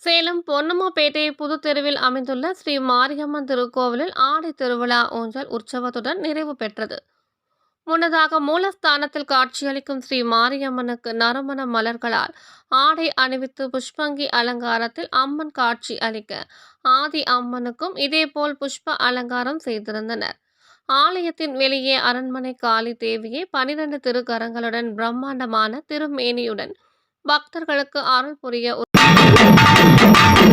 சேலம் பொன்னம்மாப்பேட்டை புதுத்தெருவில் அமைந்துள்ள ஸ்ரீ மாரியம்மன் திருக்கோவிலில் ஆடி திருவிழா ஊஞ்சல் உற்சவத்துடன் நிறைவு பெற்றது. முன்னதாக மூலஸ்தானத்தில் காட்சியளிக்கும் ஸ்ரீ மாரியம்மனுக்கு நறுமண மலர்களால் ஆடை அணிவித்து புஷ்பங்கி அலங்காரத்தில் அம்மன் காட்சி அளிக்க ஆதி அம்மனுக்கும் இதேபோல் புஷ்ப அலங்காரம் செய்திருந்தனர். ஆலயத்தின் வெளியே அரண்மனை காளி தேவியை பனிரெண்டு திருக்கரங்களுடன் பிரம்மாண்டமான திருமேனியுடன் பக்தர்களுக்கு அருள் புரிய உற்சவர்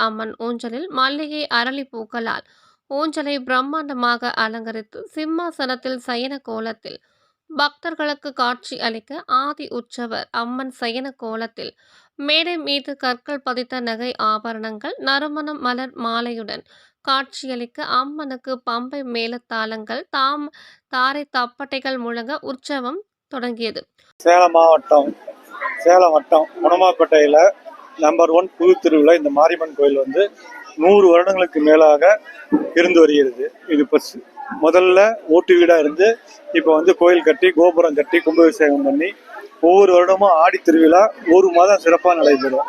அம்மன் ஊஞ்சலில் மல்லிகை அரளி பூக்களால் ஊஞ்சலை பிரம்மாண்டமாக அலங்கரித்து சிம்மாசனத்தில் சயன கோலத்தில் பக்தர்களுக்கு காட்சி அளிக்க ஆதி உற்சவர் அம்மன் சயன கோலத்தில் மேடை மீது கற்கள் பதித்த நகை ஆபரணங்கள் நறுமணம் மலர் மாலையுடன் காட்சியளிக்க அம்மனுக்கு பம்பை மேலத்தாளங்கள் தாம் தாரை தப்பட்டைகள் முழங்க உற்சவம் தொடங்கியது. சேலம் மாவட்டம் சேலம் வட்டம் குணமாப்பேட்டையில் நம்பர் ஒன் புது திருவிழா இந்த மாரியம்மன் கோயில் வந்து நூறு வருடங்களுக்கு மேலாக இருந்து வருகிறது. இது இப்போ முதல்ல ஓட்டு வீடாக இருந்து இப்போ வந்து கோயில் கட்டி கோபுரம் கட்டி கும்பாபிஷேகம் பண்ணி ஒவ்வொரு வருடமும் ஆடி திருவிழா ஒரு மாதம் சிறப்பாக நடைபெறும்.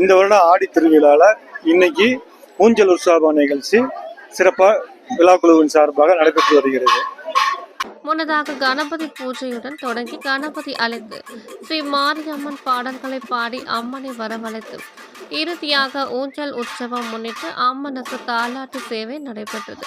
இந்த வருடம் ஆடி திருவிழாவில் இன்னைக்கு ஊஞ்சல் உற்சாக நிகழ்ச்சி சிறப்பாக விழாக்குழுவின் சார்பாக நடைபெற்று வருகிறது. முன்னதாக கணபதி பூஜையுடன் தொடங்கி கணபதி அழைத்து ஸ்ரீ மாரியம்மன் பாடல்களை பாடி அம்மனை வரவழைத்து இறுதியாக ஊஞ்சல் உற்சவம் முன்னிட்டு அம்மனுக்கு தாலாட்டு சேவை நடைபெற்றது.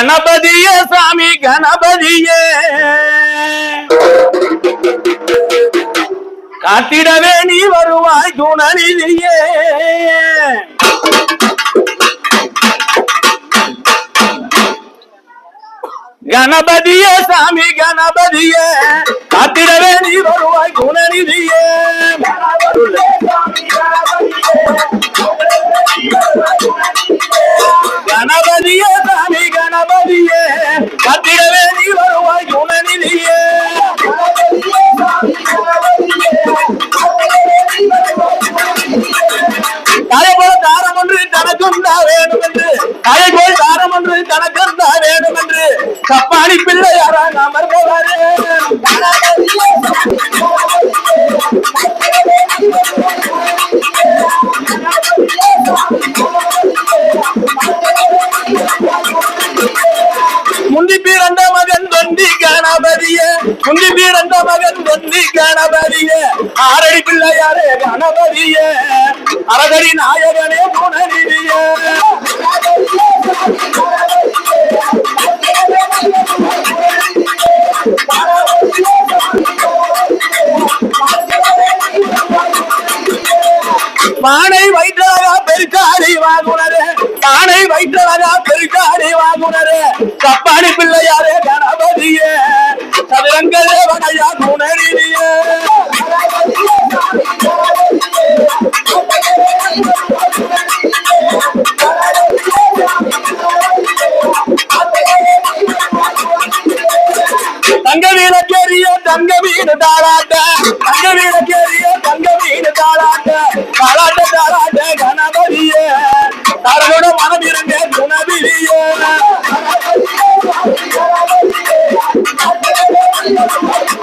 கணபதியே சாமி கணபதியே. காத்திடவே நீ வருவாய் துணலிலேயே கணபதியே சாமி கணபதியே. கணபதிய பீரந்த மகன் தொந்தி கணபதிய. ஆரடி பிள்ளையாரே கணபதிய. அரகரி நாயகனே குணநிதிய பானை வயிற்றழகா பெருக்காடி வாங்குனரே. பானை வயிற்றழகா பெருக்காடி வாங்குனரே. கப்பாடி பிள்ளையாரே மீன் வீடு தாளாட்ட தங்க கேரிய தங்க மீன் தாளாட்ட தாளாட்ட தாளாட்ட கணபதிய தரனோட மனமிருங்க Thank you.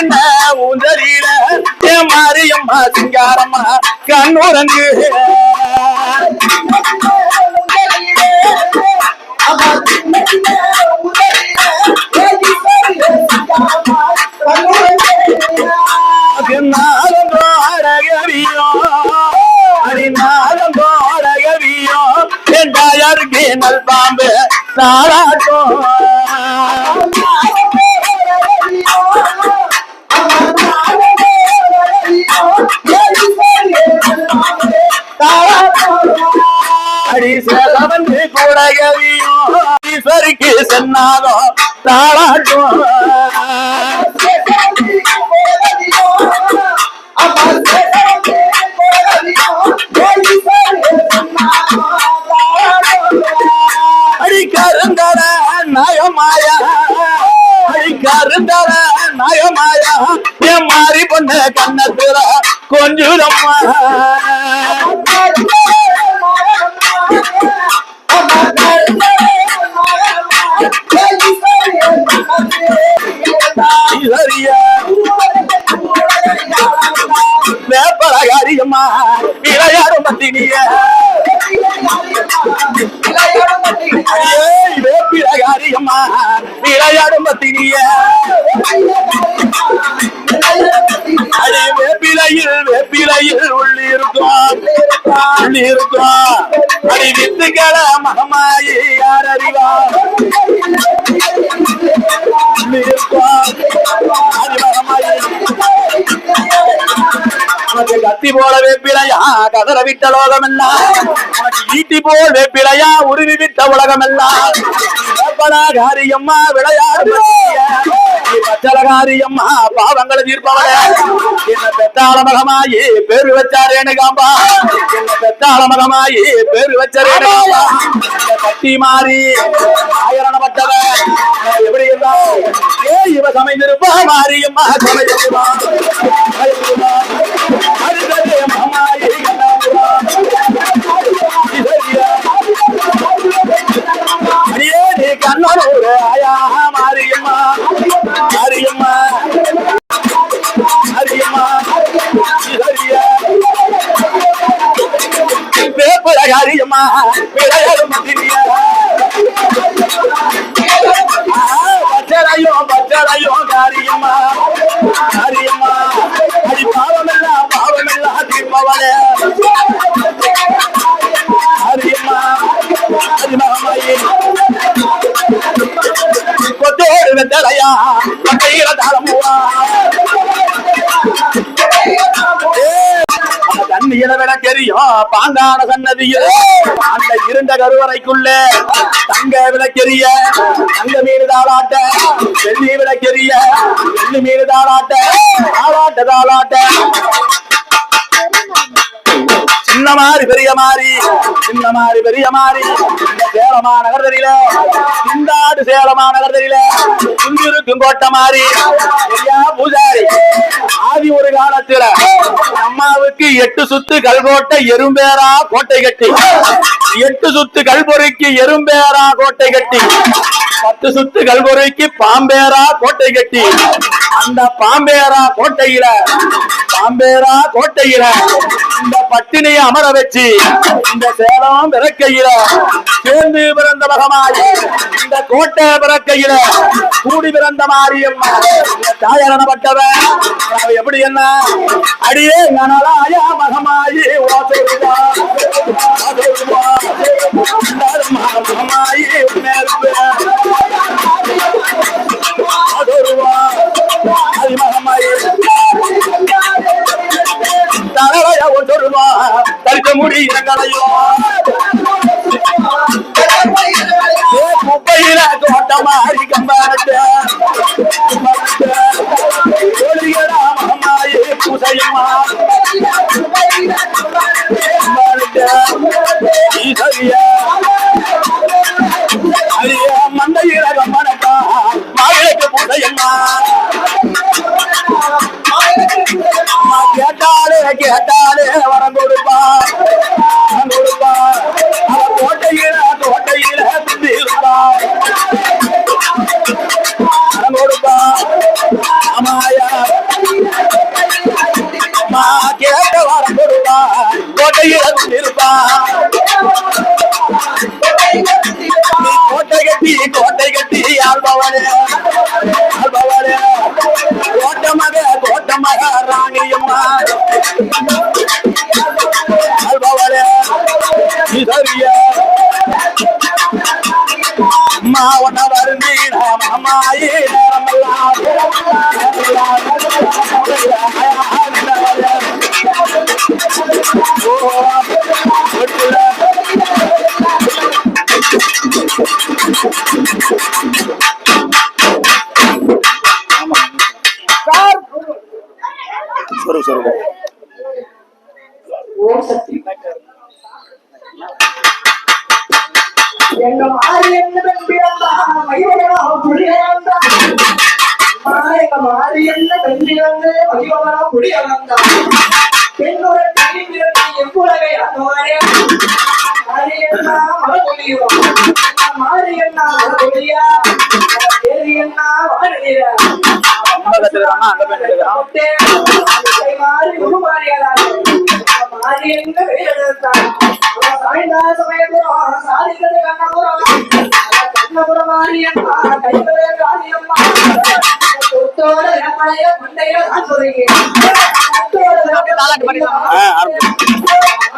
சின்ன சின்ன ஊஞ்சலில மாரியம்மா சிங்காரம்மா கண்ணுரங்கு நாதம் பாடகவியோ? அடி பாடகவியோ? என் தாயாருக்கு நல் பாம்பு சேலவந்து கூடகவியோ ஈஸ்வரிக்கு சென்னாதோ தாளாட்டும் அடி நயமாயா கருந்தர நயமாயா என் மாறி பொண்ண கண்ணத்துல கொஞ்சம் விளையாடும் பத்தினிய வேப்பிழகாரியம்மா விளையாடும் பத்தினிய அடே வேப்பிலையில் வேப்பிலையில் உள்ளி இருக்கும் உள்ளி இருக்கும் அடி வித்துக்கள மகமாயி. ஈட்டி போல வேப்பிலையா? கதற விட்ட லோகம் ஈட்டி போல் வேப்பிலையா? உருவி விட்ட உலகம் எல்லாம் காரியம்மா விளையாடு பச்சலகாரியம் பாவங்களை தீர்ப்பவளே என்ன பெத்தாள மகமாயி பேரு வச்சாரேனு காம்பா. என்ன பெத்தாள மகமாயி பேரு வச்சாரேனு காம்பா. இந்த கட்டி மாறி ஆயிரணப்பட்டவன். எப்படி இருந்தான் ஏ இவ சமைந்திருப்பா மாரியம்மா சமைந்திருப்பா சமைந்திருப்பா. அடுத்தது மகமாயி அடியே நீ கண்ணனூர் ஆயா மாரியம்மா மாரியம்மா மாரியம்மா இதழியா. வேப்புல காரியம்மா விளையாடும் காரியம்மா கொத்தோடு வெத்தலையா கையில தாளமுவா அந்த தண்ணியில விளக்கெரியும் பாங்கான சன்னதியில் அந்த இருண்ட கருவறைக்குள்ளே தங்க விளக்கெரிய தங்க மீன் தாளாட்ட வெள்ளி விளக்கெரிய வெள்ளி மீன் தாளாட்ட தாளாட்ட தாளாட்ட. சின்ன மாறி பெரிய மாறி. சின்ன மாறி பெரிய மாறி. சேலமா நகர் தெரியல சிந்தாடு சேலமா நகர் தெரியல குந்திருக்கும் கோட்டை மாறி. ஐயா பூஜாரி ஆதி ஒரு காலத்துல அம்மாவுக்கு எட்டு சுத்து கல்கோட்டை எறும்பேரா கோட்டை கட்டி. எட்டு சுத்து கல்பொறிக்கு எறும்பேரா கோட்டை கட்டி. பத்து சுத்து கல்பொறிக்கு பாம்பேரா கோட்டை கட்டி. அந்த பாம்பேரா கோட்டையில பாம்பேரா கோட்டையில இந்த பட்டினியை அமர வச்சு இந்த சேலம் பிறக்கையில சேர்ந்து பிறந்த மகமாயி இந்த கோட்டை பிறக்கையில கூடி பிறந்த மாரியம்மா இந்த தாயரணப்பட்டவன் எப்படி என்ன? அடியே நனலாயா மகமாயி ஓசைவா மகமாயி சரி சரி எங்க மாறி என்ன பிறந்தா மகிழ்வனம் புரியவந்தா எங்க மாறி என்ன பெண் பிறந்து மகிழ்வனம் புரியவந்தா பெண்ணோட கை பிறந்து எவ்வுலகை அந்தவாரே மாறி என்ன மழை பொழியும் மாறி என்ன மழை பொழியா தேவி என்ன வாழ அம்மா கத்துக்கிறாங்க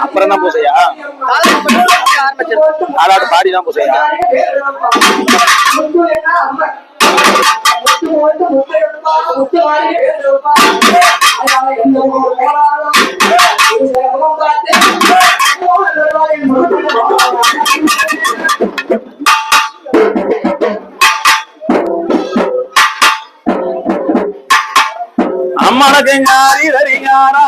அப்புறம் தான் பூசையா தாலாட்டு பாடி தான் பூசையா முத்து அம்மனுக்கு ஞாரி தரிஞாரா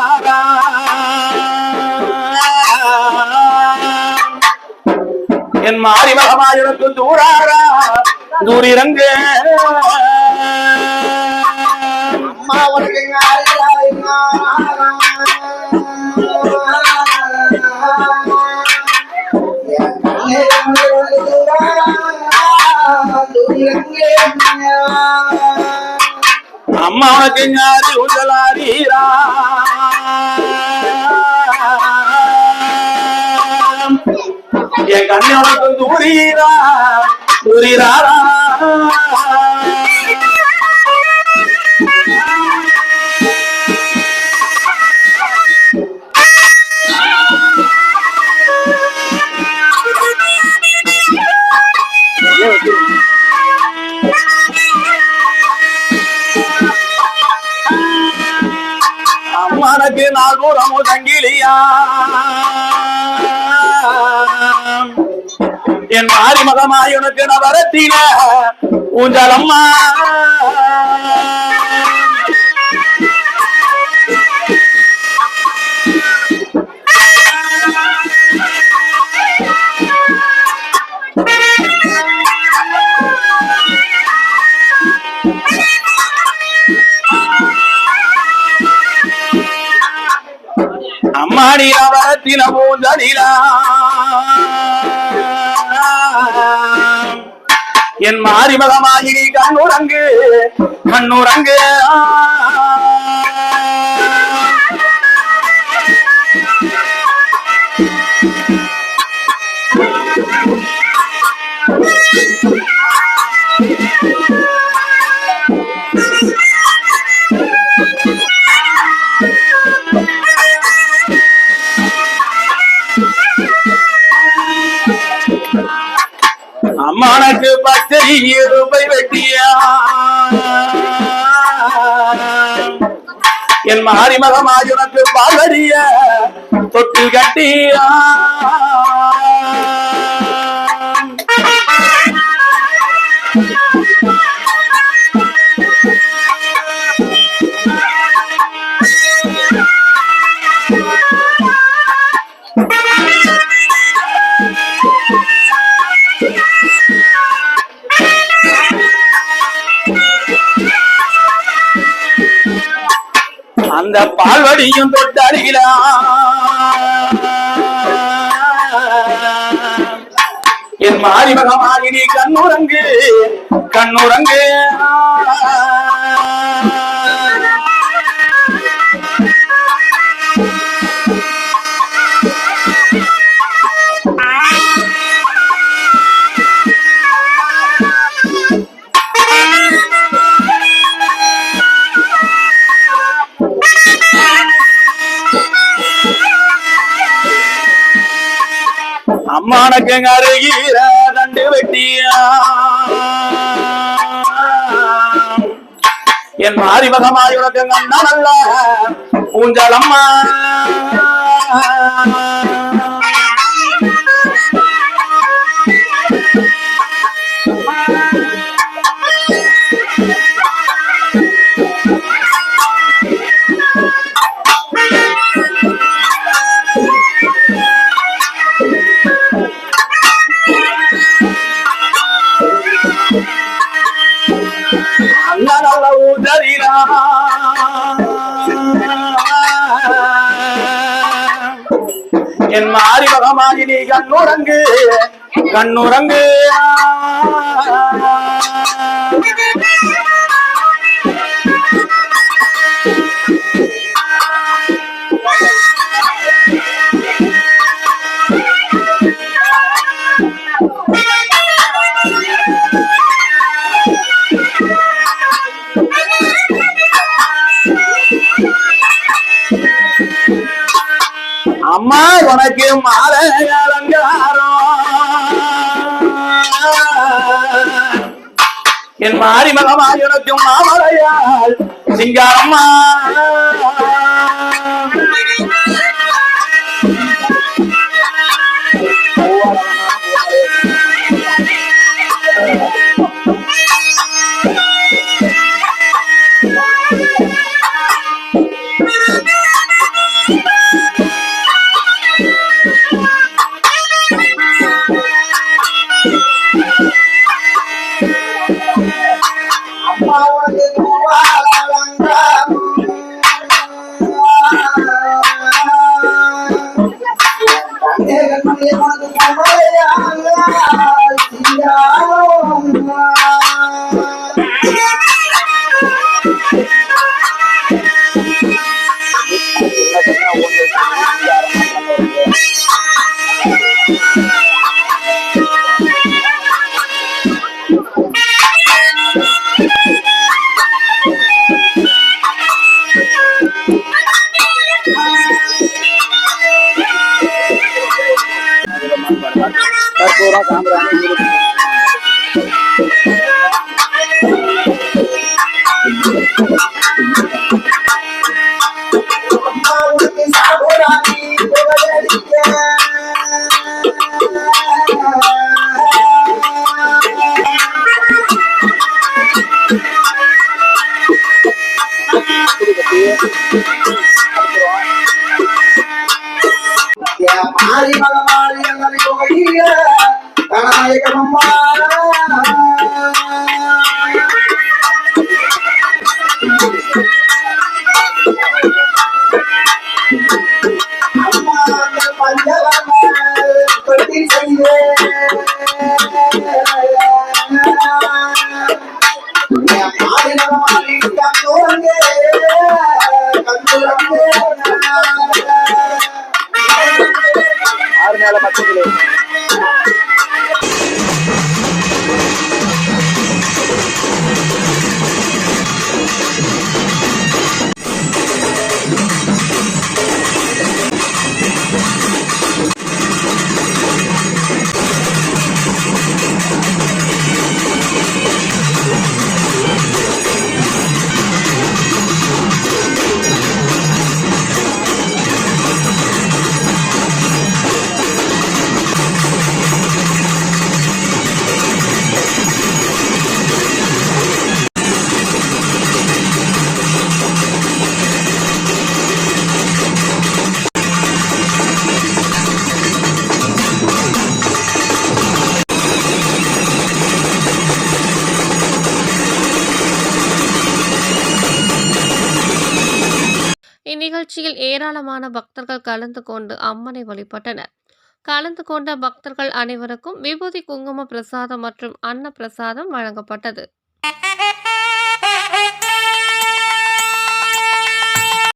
என் மாறி மகமாயுனக்கு தூராரா? தூரிரங்கு. அம்மா உனக்கு அம்மா உனக்கு ஞாரி உஜலாரீரா என் கண்ணி உனக்கு தூரீரா தூரிராரா அம்மனுக்கு நாள் பூரமும் சங்கிலியா என் மாறி மகமாய் உனக்கு மகமாயுனுக்கு நவரத்தின ஊஞ்சலம்மா அம்மாடி அவரத்தின ஊஞ்சலிலா. என் மாறி கண்ணுரங்கு கண்ணுரங்கு மாறி மாறி மகமாயுனக்கு பாலறிய தொட்டில் கட்டியா? அந்த பால்வடியும் தொட்டடிகளா என் மாறி மகமாகினி கண்ணுரங்கு கண்ணுரங்கு அம்மானுக்கு அருகிற தண்டு வெட்டியா? என் மாறி மகமாய் உனக்கு அண்ணா நல்ல ஊஞ்சலம்மா என் மாறி மகமாகி நீ கண்ணுறங்கு கண்ணுறங்கு. அம்மா உனக்கு மாலை அலங்காரம் என் மாறி மகமாய் உனக்கு மாமலையால் சிங்காரம்மா என் ஏராளமான பக்தர்கள் கலந்து கொண்டு அம்மனை வழிபட்டனர். கலந்து கொண்ட பக்தர்கள் அனைவருக்கும் விபூதி குங்கும பிரசாதம் மற்றும் அன்ன பிரசாதம் வழங்கப்பட்டது.